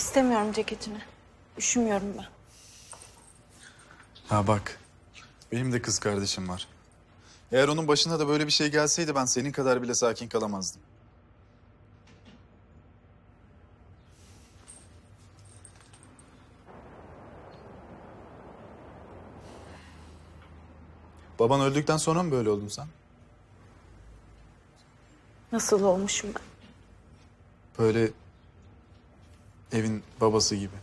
İstemiyorum ceketini. Üşümüyorum ben. Ha bak. Benim de kız kardeşim var. Eğer onun başına da böyle bir şey gelseydi ben senin kadar bile sakin kalamazdım. Baban öldükten sonra mı böyle oldun sen? Nasıl olmuşum ben? Böyle evin babası gibi.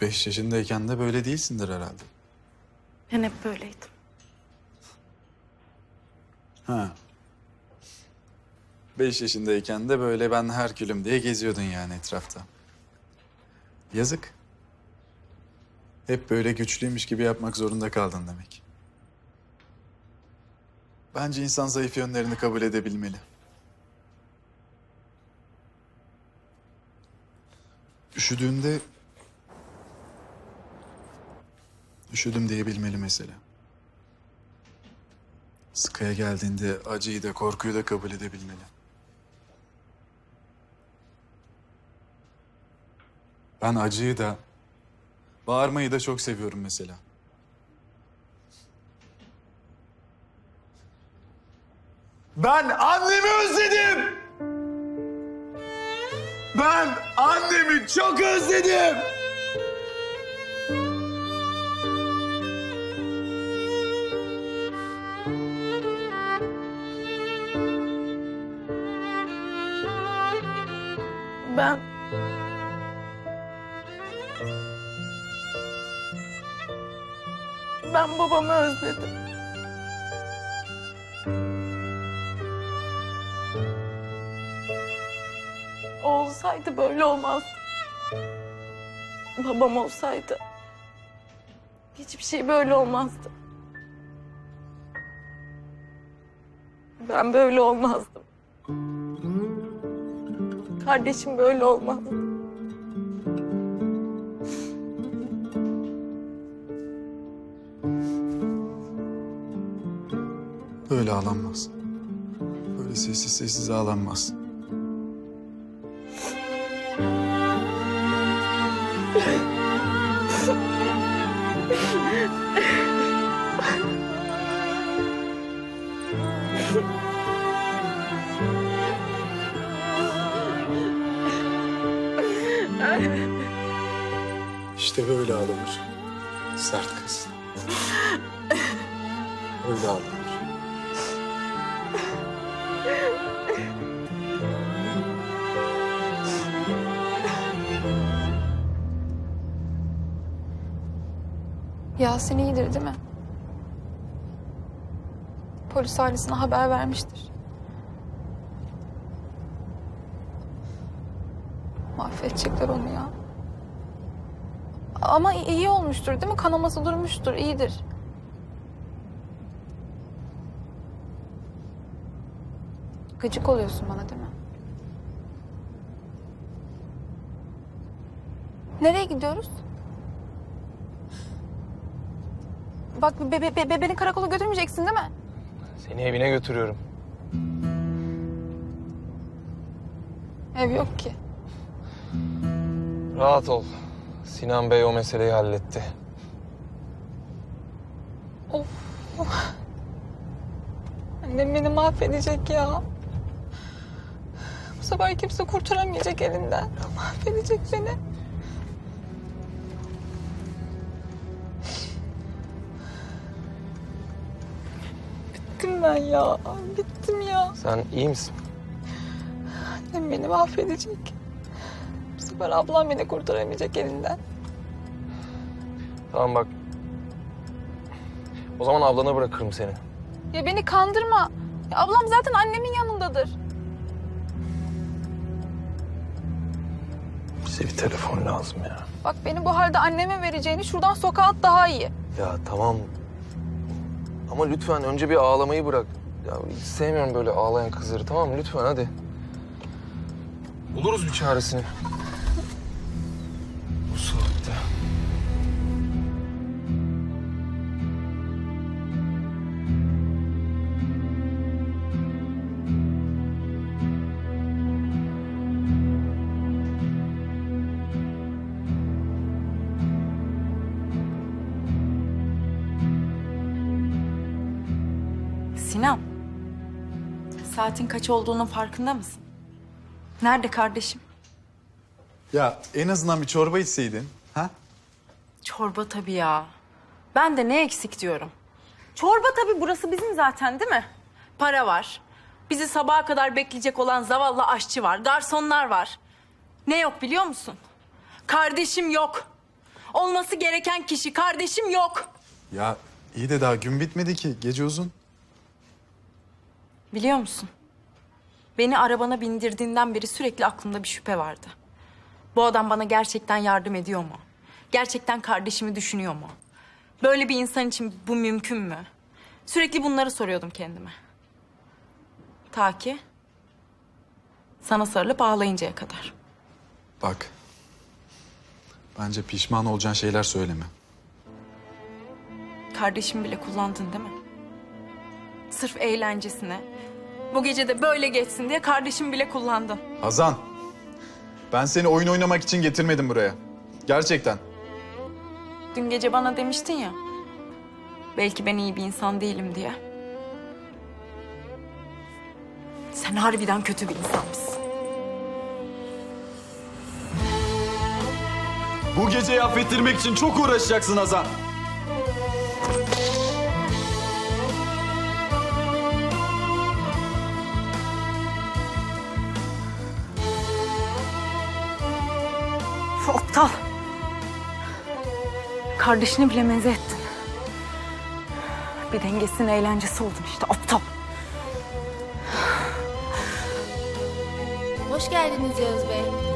Beş yaşındayken de böyle değilsindir herhalde. Ben hep böyleydim. Ha. Beş yaşındayken de böyle ben Herkülüm diye geziyordun yani etrafta. Yazık. Hep böyle güçlüymüş gibi yapmak zorunda kaldın demek. Bence insan zayıf yönlerini kabul edebilmeli. Üşüdüğünde... Üşüdüm diyebilmeli mesela. Sıkaya geldiğinde acıyı da korkuyu da kabul edebilmeli. Ben acıyı da, bağırmayı da çok seviyorum mesela. Ben annemi özledim! Ben annemi çok özledim! Ben... Ben babamı özledim. Olsaydı böyle olmazdı. Babam olsaydı hiçbir şey böyle olmazdı. Ben böyle olmazdım. Kardeşim böyle olmazdı. Böyle ağlanmaz. Böyle sessiz sessiz ağlanmaz. İşte böyle ağlanır. Sert kız. Öyle ağlanır. Yasin iyidir değil mi? Polis ailesine haber vermiştir. Mahvedecekler onu ya. Ama iyi olmuştur değil mi? Kanaması durmuştur, iyidir. Gıcık oluyorsun bana değil mi? Nereye gidiyoruz? Bak be, be, be- beni karakola götürmeyeceksin değil mi? Seni evine götürüyorum. Ev yok ki. Rahat ol. Sinan Bey o meseleyi halletti. Of. Annem beni mahvedecek ya. Bu sefer kimse kurtaramayacak elinden. Mahvedecek beni. Ben ya. Bittim ya. Sen iyi misin? Annem beni mahvedecek. Bu sefer ablam beni kurtaramayacak elinden. Tamam bak. O zaman ablana bırakırım seni. Ya beni kandırma. Ya ablam zaten annemin yanındadır. Bize bir telefon lazım ya. Bak beni bu halde anneme vereceğini şuradan sokağa at daha iyi. Ya tamam. Ama lütfen önce bir ağlamayı bırak. Ya hiç sevmiyorum böyle ağlayan kızları tamam mı? Lütfen hadi. Buluruz bir çaresini. Saatin kaç olduğunun farkında mısın? Nerede kardeşim? Ya en azından bir çorba içseydin. Ha? Çorba tabii ya. Ben de ne eksik diyorum. Çorba tabii burası bizim zaten değil mi? Para var. Bizi sabaha kadar bekleyecek olan zavallı aşçı var. Garsonlar var. Ne yok biliyor musun? Kardeşim yok. Olması gereken kişi kardeşim yok. Ya iyi de daha gün bitmedi ki. Gece uzun. Biliyor musun? Beni arabana bindirdiğinden beri sürekli aklımda bir şüphe vardı. Bu adam bana gerçekten yardım ediyor mu? Gerçekten kardeşimi düşünüyor mu? Böyle bir insan için bu mümkün mü? Sürekli bunları soruyordum kendime. Ta ki sana sarılıp ağlayıncaya kadar. Bak. Bence pişman olacağın şeyler söyleme. Kardeşimi bile kullandın değil mi? Sırf eğlencesine. Bu gece de böyle geçsin diye kardeşimi bile kullandın. Hazan. Ben seni oyun oynamak için getirmedim buraya. Gerçekten. Dün gece bana demiştin ya. Belki ben iyi bir insan değilim diye. Sen harbiden kötü bir insanmışsın. Bu geceyi affettirmek için çok uğraşacaksın Hazan. Aptal. Kardeşini bile ettin. Bir dengesinin eğlencesi oldun işte aptal. Hoş geldiniz Yağız Bey.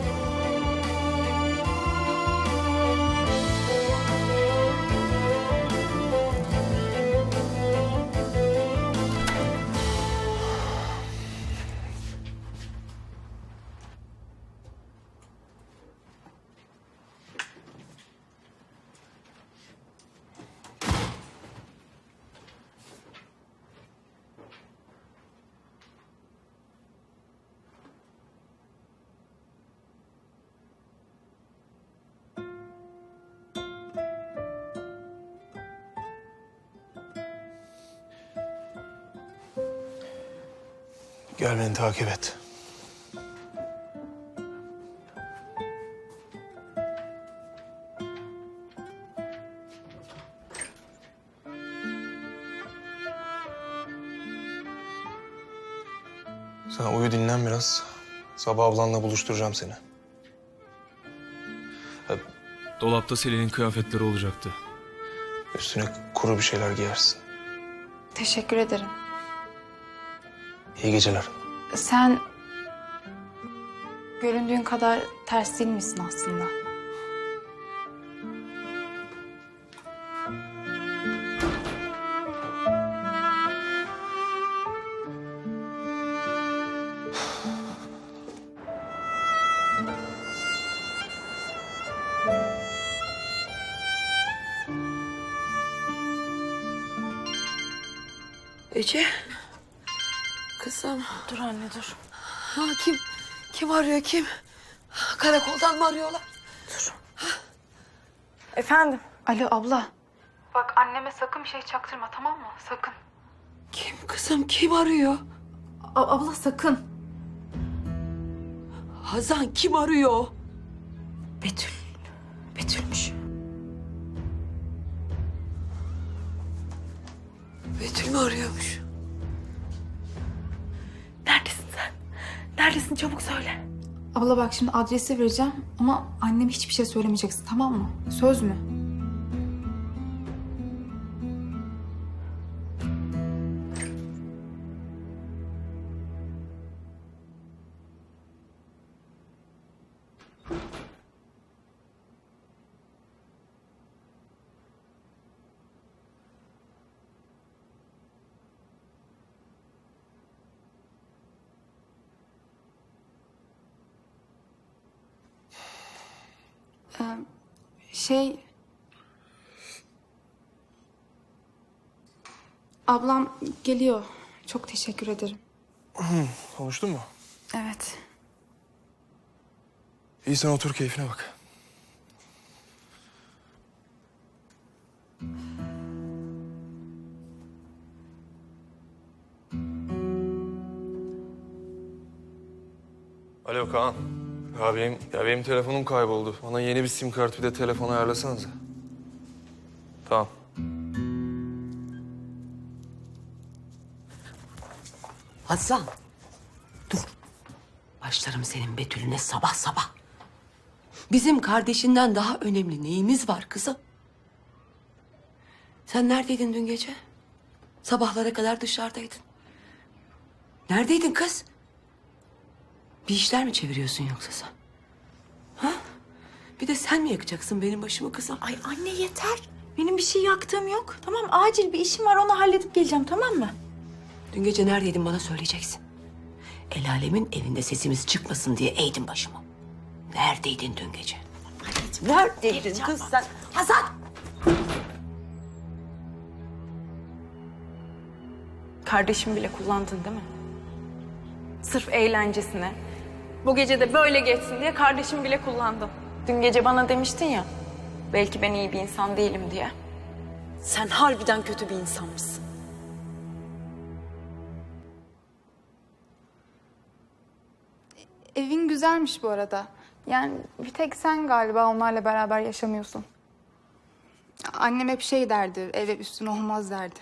Gel beni takip et. Sen uyu dinlen biraz. Sabah ablanla buluşturacağım seni. Dolapta Selin'in kıyafetleri olacaktı. Üstüne kuru bir şeyler giyersin. Teşekkür ederim. İyi geceler. Sen göründüğün kadar ters değil misin aslında? Dur anne dur. Ha kim? Kim arıyor kim? Karakoldan mı arıyorlar? Efendim? Alo abla. Bak anneme sakın bir şey çaktırma tamam mı? Sakın. Kim kızım kim arıyor? abla sakın. Hazan kim arıyor? Betül. Çabuk söyle. Abla bak şimdi adresi vereceğim ama anneme hiçbir şey söylemeyeceksin tamam mı? Söz mü? Ee, şey... Ablam geliyor. Çok teşekkür ederim. Hmm, konuştun mu? Evet. İyi sen otur keyfine bak. Alo Kaan. Ya benim, ya benim telefonum kayboldu. Bana yeni bir sim kart bir de telefon ayarlasanıza. Tamam. Hazal. Dur. Başlarım senin Betül'üne sabah sabah. Bizim kardeşinden daha önemli neyimiz var kızım? Sen neredeydin dün gece? Sabahlara kadar dışarıdaydın. Neredeydin kız? Bir işler mi çeviriyorsun yoksa sen? Ha? Bir de sen mi yakacaksın benim başımı kızım? Ay anne yeter. Benim bir şey yaktığım yok. Tamam acil bir işim var onu halledip geleceğim tamam mı? Dün gece neredeydin bana söyleyeceksin. El alemin evinde sesimiz çıkmasın diye eğdin başımı. Neredeydin dün gece? Neredeydin kız sen? Hazal! Kardeşimi bile kullandın değil mi? Sırf eğlencesine. Bu gece de böyle geçsin diye kardeşimi bile kullandın. Dün gece bana demiştin ya, belki ben iyi bir insan değilim diye. Sen harbiden kötü bir insanmışsın. Evin güzelmiş bu arada. Yani bir tek sen galiba onlarla beraber yaşamıyorsun. Annem hep şey derdi, eve üstüne olmaz derdi.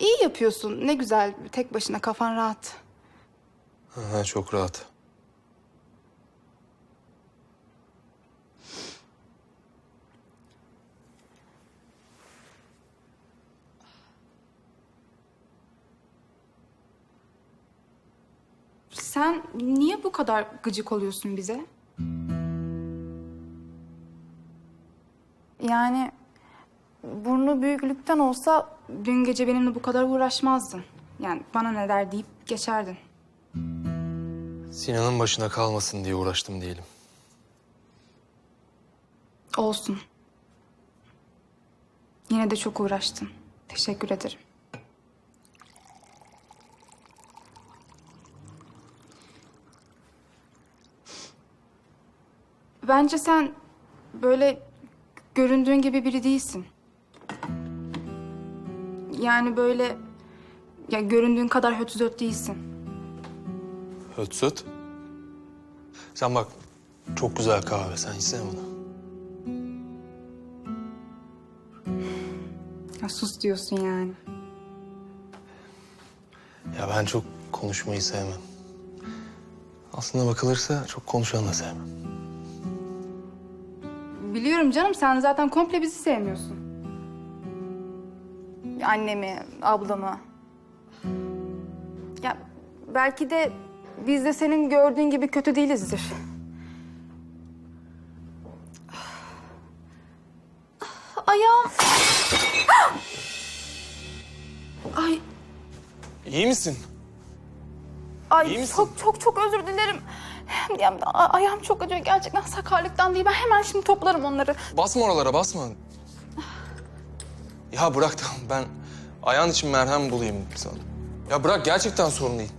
İyi yapıyorsun, ne güzel. Tek başına kafan rahat. Ha, çok rahat. Sen niye bu kadar gıcık oluyorsun bize? Yani burnu büyüklükten olsa dün gece benimle bu kadar uğraşmazdın. Yani bana ne der deyip geçerdin. Sinan'ın başına kalmasın diye uğraştım diyelim. Olsun. Yine de çok uğraştın. Teşekkür ederim. Bence sen böyle göründüğün gibi biri değilsin. Yani böyle ya göründüğün kadar hötüzöt değilsin. Höt söt. Sen bak çok güzel kahve. Sen içsene bunu. Ya sus diyorsun yani. Ya ben çok konuşmayı sevmem. Aslında bakılırsa çok konuşanı da sevmem. Biliyorum canım sen zaten komple bizi sevmiyorsun. Annemi, ablamı. Ya belki de biz de senin gördüğün gibi kötü değilizdir. Ayağım. Ay, İyi misin? ay İyi misin? çok çok çok özür dilerim. Ya, ayağım çok acıyor gerçekten sakarlıktan değil. Ben hemen şimdi toplarım onları. Basma oralara basma. Ya bırak tamam ben ayağın için merhem bulayım sana. Ya bırak gerçekten sorun değil.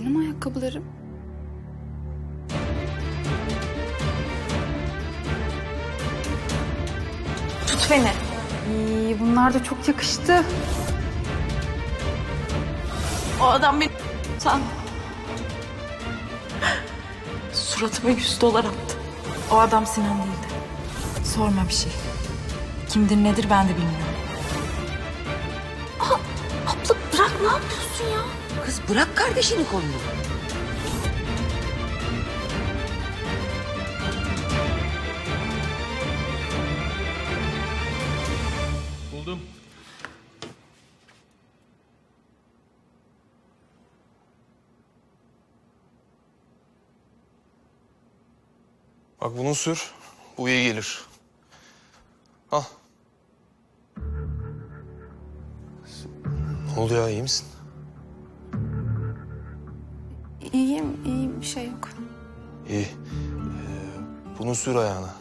Benim ayakkabılarım. Tut beni. İyi, bunlar da çok yakıştı. O adam beni... Sen... Suratıma yüz dolar attı. O adam Sinan değildi. Sorma bir şey. Kimdir nedir ben de bilmiyorum. Abla bırak ne yapıyorsun ya? Kız bırak kardeşini kolunu. Buldum. Bak bunu sür. Bu iyi gelir. Al. Ne oldu ya iyi misin? İyiyim, iyiyim. Bir şey yok. İyi. Ee, bunu sür ayağına.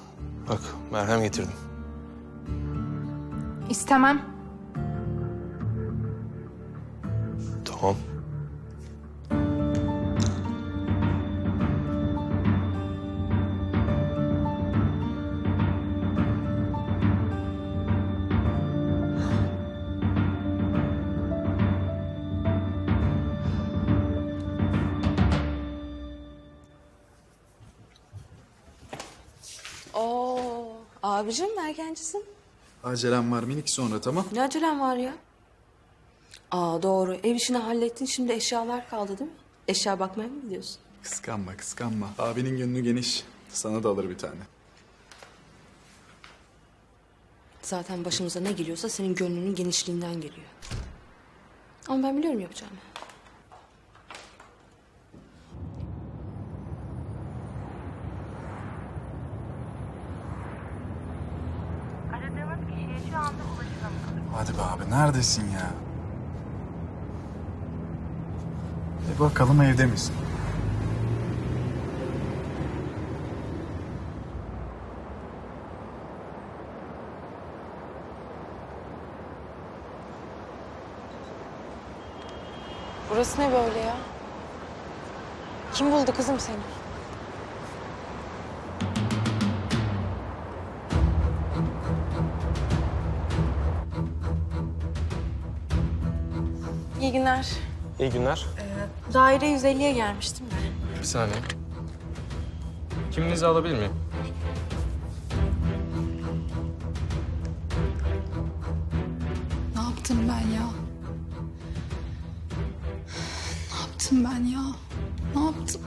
Bak merhem getirdim. İstemem. Tamam. Oo, abicim erkencisin. Acelem var minik sonra tamam. Ne acelem var ya? Aa doğru. Ev işini hallettin. Şimdi eşyalar kaldı değil mi? Eşya bakmaya mı gidiyorsun? Kıskanma kıskanma. Abinin gönlü geniş. Sana da alır bir tane. Zaten başımıza ne geliyorsa senin gönlünün genişliğinden geliyor. Ama ben biliyorum yapacağımı. Hadi be abi neredesin ya? Bir bakalım evde misin? Burası ne böyle ya? Kim buldu kızım seni? Günler. İyi günler. Daire 150'ye gelmiştim de. Bir saniye. Kimliğinizi alabilir miyim? Ne yaptım ben ya? Ne yaptım ben ya? Ne yaptım?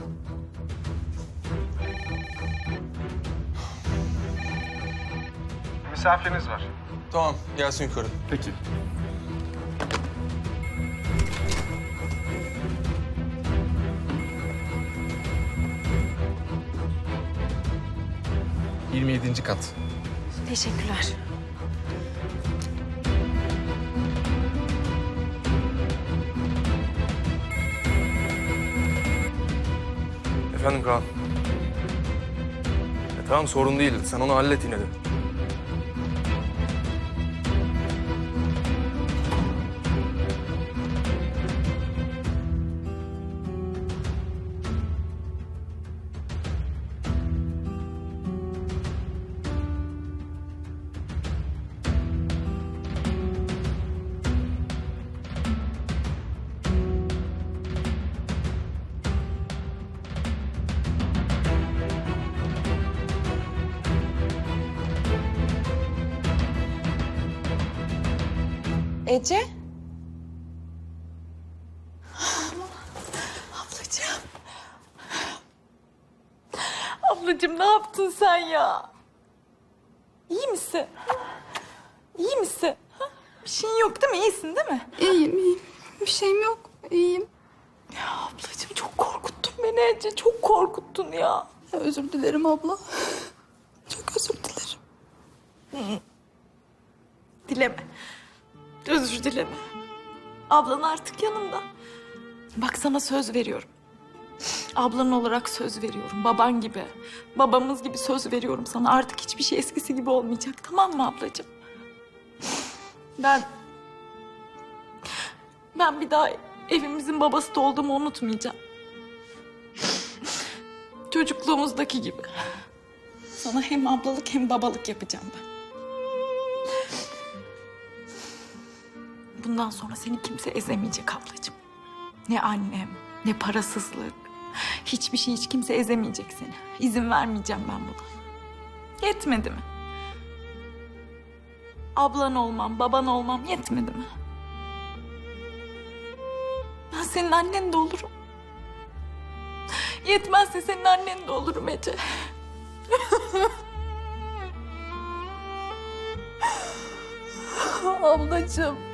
Misafiriniz var. Tamam gelsin yukarı. Peki. Kat. Teşekkürler. Efendim Kaan. E, tamam sorun değil. Sen onu hallet yine de. Ece? Ablacığım. Ablacığım ne yaptın sen ya? İyi misin? İyi misin? Ha? Bir şeyin yok değil mi? İyisin değil mi? İyiyim, iyiyim. Bir şeyim yok. İyiyim. Ya ablacığım çok korkuttun beni Ece. Çok korkuttun ya. Ya özür dilerim abla. Çok özür dilerim. Dileme. Özür dileme. Ablan artık yanımda. Bak sana söz veriyorum. Ablan olarak söz veriyorum. Baban gibi, babamız gibi söz veriyorum sana. Artık hiçbir şey eskisi gibi olmayacak. Tamam mı ablacığım? Ben... Ben bir daha evimizin babası da olduğumu unutmayacağım. Çocukluğumuzdaki gibi. Sana hem ablalık hem babalık yapacağım ben. Bundan sonra seni kimse ezemeyecek ablacığım. Ne annem, ne parasızlık. Hiçbir şey hiç kimse ezemeyecek seni. İzin vermeyeceğim ben buna. Yetmedi mi? Ablan olmam, baban olmam yetmedi mi? Ben senin annen de olurum. Yetmezse senin annen de olurum Ece. Ablacığım.